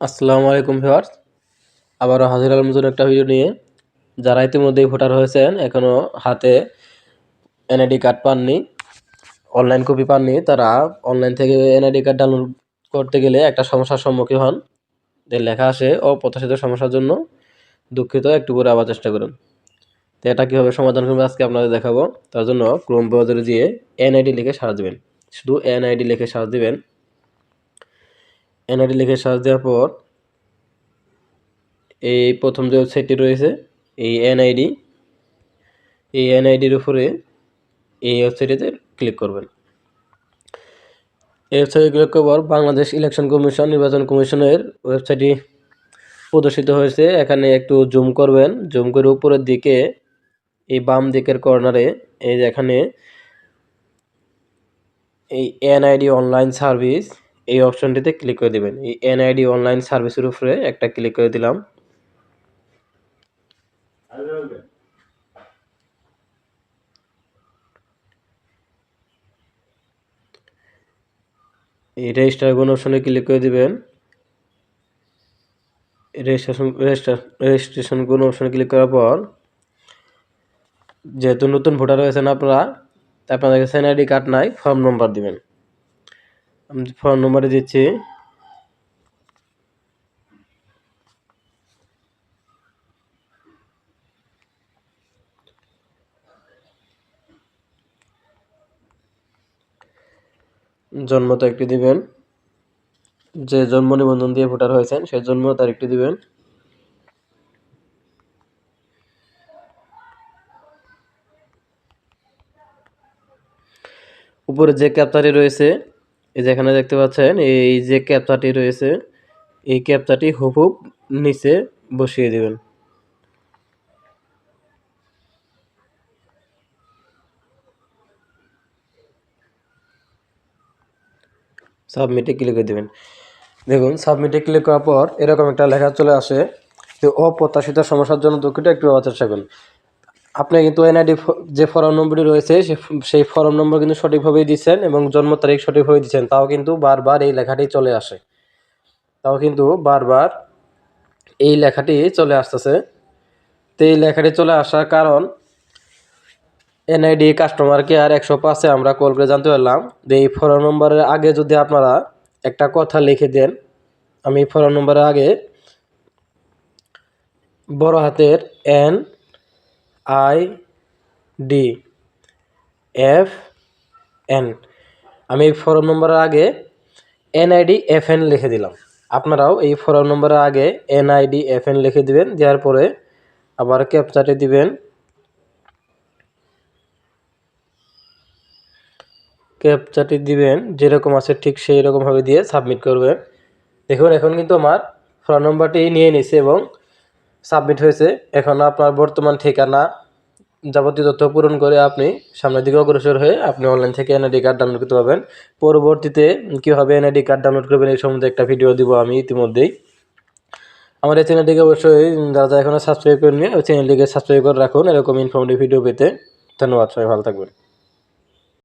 আসসালামু আলাইকুম ভিউয়ার্স। আবারও হাজির আলম নতুন একটা ভিডিও নিয়ে। যারা ইতিমধ্যেই ভোটার হয়েছেন এখনও হাতে এনআইডি কার্ড পাননি অনলাইন কপি পাননি, তারা অনলাইন থেকে এনআইডি কার্ড ডাউনলোড করতে গেলে একটা সমস্যার সম্মুখীন হন। যে লেখা আসে অপ্রত্যাশিত সমস্যার জন্য দুঃখিত, একটু করে আবার চেষ্টা করুন। তো এটা কীভাবে সমাধান করবে আজকে আপনাদের দেখাবো। তার জন্য ক্রোম ব্রাউজারে দিয়ে এনআইডি লিখে সার্চ দেবেন। শুধু এনআইডি লিখে সার্চ দিবেন। এনআইডি লিখে সার্চ দেওয়ার পর এই প্রথম যে ওয়েবসাইটটি রয়েছে, এই এনআইডি, এই এনআইডির উপরে এই ওয়েবসাইটেতে ক্লিক করবেন। এই ওয়েবসাইটে ক্লিক করার বাংলাদেশ ইলেকশন কমিশন নির্বাচন কমিশনের ওয়েবসাইটটি প্রদর্শিত হয়েছে। এখানে একটু জুম করবেন। জুম করে উপরের দিকে, এই বাম দিকের কর্নারে এই যে এখানে, এই এনআইডি অনলাইন সার্ভিস এই অপশনটিতে ক্লিক করে দিবেন। এই এনআইডি অনলাইন সার্ভিসের উপরে একটা ক্লিক করে দিলাম। এই রেজিস্টার কোন অপশনে ক্লিক করে দিবেন। রেজিস্ট্রেশন রেজিস্ট্রেশন কোন অপশনে ক্লিক করার পর, যেহেতু নতুন ভোটার হয়েছেন আপনারা আপনাদের কাছে এনআইডি কার্ড নাই ফর্ম নম্বর দিবেন। ফর্ম নম্বরে দিচ্ছি। জন্ম তারিখটি দিবেন। যে জন্ম নিবন্ধন দিয়ে ভোটার হয়েছেন সেই জন্ম তারিখটি দিবেন। উপরে যে ক্যাপচারটি রয়েছে এই যেখানে দেখতে পাচ্ছেন, এই যে ক্যাপচারটি রয়েছে, এই ক্যাপচারটি হুবহুব নিচে বসিয়ে দিবেন। সাবমিটে ক্লিক করে দেবেন। দেখুন, সাবমিটে ক্লিক করার পর এরকম একটা লেখা চলে আসে যে, অপ্রত্যাশিত সমস্যার জন্য দুঃখিত, একটু চেষ্টা করুন আপনি কিন্তু এনআইডি যে ফর্ম নম্বরটি রয়েছে সেই ফর্ম নম্বর কিন্তু সঠিকভাবেই দিচ্ছেন এবং জন্ম তারিখ সঠিকভাবে দিচ্ছেন। তাও কিন্তু বারবার এই লেখাটি চলে আসে। তাও কিন্তু বারবার এই লেখাটি চলে আসতেছে। তো এই লেখাটি চলে আসার কারণ এনআইডি কাস্টমার কেয়ার একশো পাঁচে আমরা কল করে জানতে পারলাম যে এই ফোন নম্বরের আগে যদি আপনারা একটা কথা লিখে দেন, আমি ফোন নম্বরের আগে বড় হাতের N I D F N. আমি এই ফোন নম্বরের আগে এনআইডি এফ এন লিখে দিলাম। আপনারাও এই ফোন নম্বরের আগে এনআইডি এফ এন লিখে দিবেন, দেওয়ার পরে আবার ক্যাপচারে দিবেন। ক্যাপচাটি দিবেন, যেরকম আছে ঠিক সেই রকমভাবে দিয়ে সাবমিট করবেন। দেখুন, এখন কিন্তু আমার ফোন নম্বরটি নিয়ে নিছে এবং সাবমিট হয়েছে। এখন আপনার বর্তমান ঠিকানা, যাবতীয় তথ্য পূরণ করে আপনি সামনের দিকে অগ্রসর হয়ে আপনি অনলাইন থেকে এনআইডি কার্ড ডাউনলোড করতে পারবেন। পরবর্তীতে কীভাবে এনআইডি কার্ড ডাউনলোড করবেন এই সম্বন্ধে একটা ভিডিও দিব আমি ইতিমধ্যেই। আমার এই চ্যানেলটিকে অবশ্যই যারা যারা এখনও সাবস্ক্রাইব করেনি ওই চ্যানেলটিকে সাবস্ক্রাইব করে রাখুন। এরকম ইনফরমেটিভ ভিডিও পেতে। ধন্যবাদ, সবাই ভালো থাকবেন।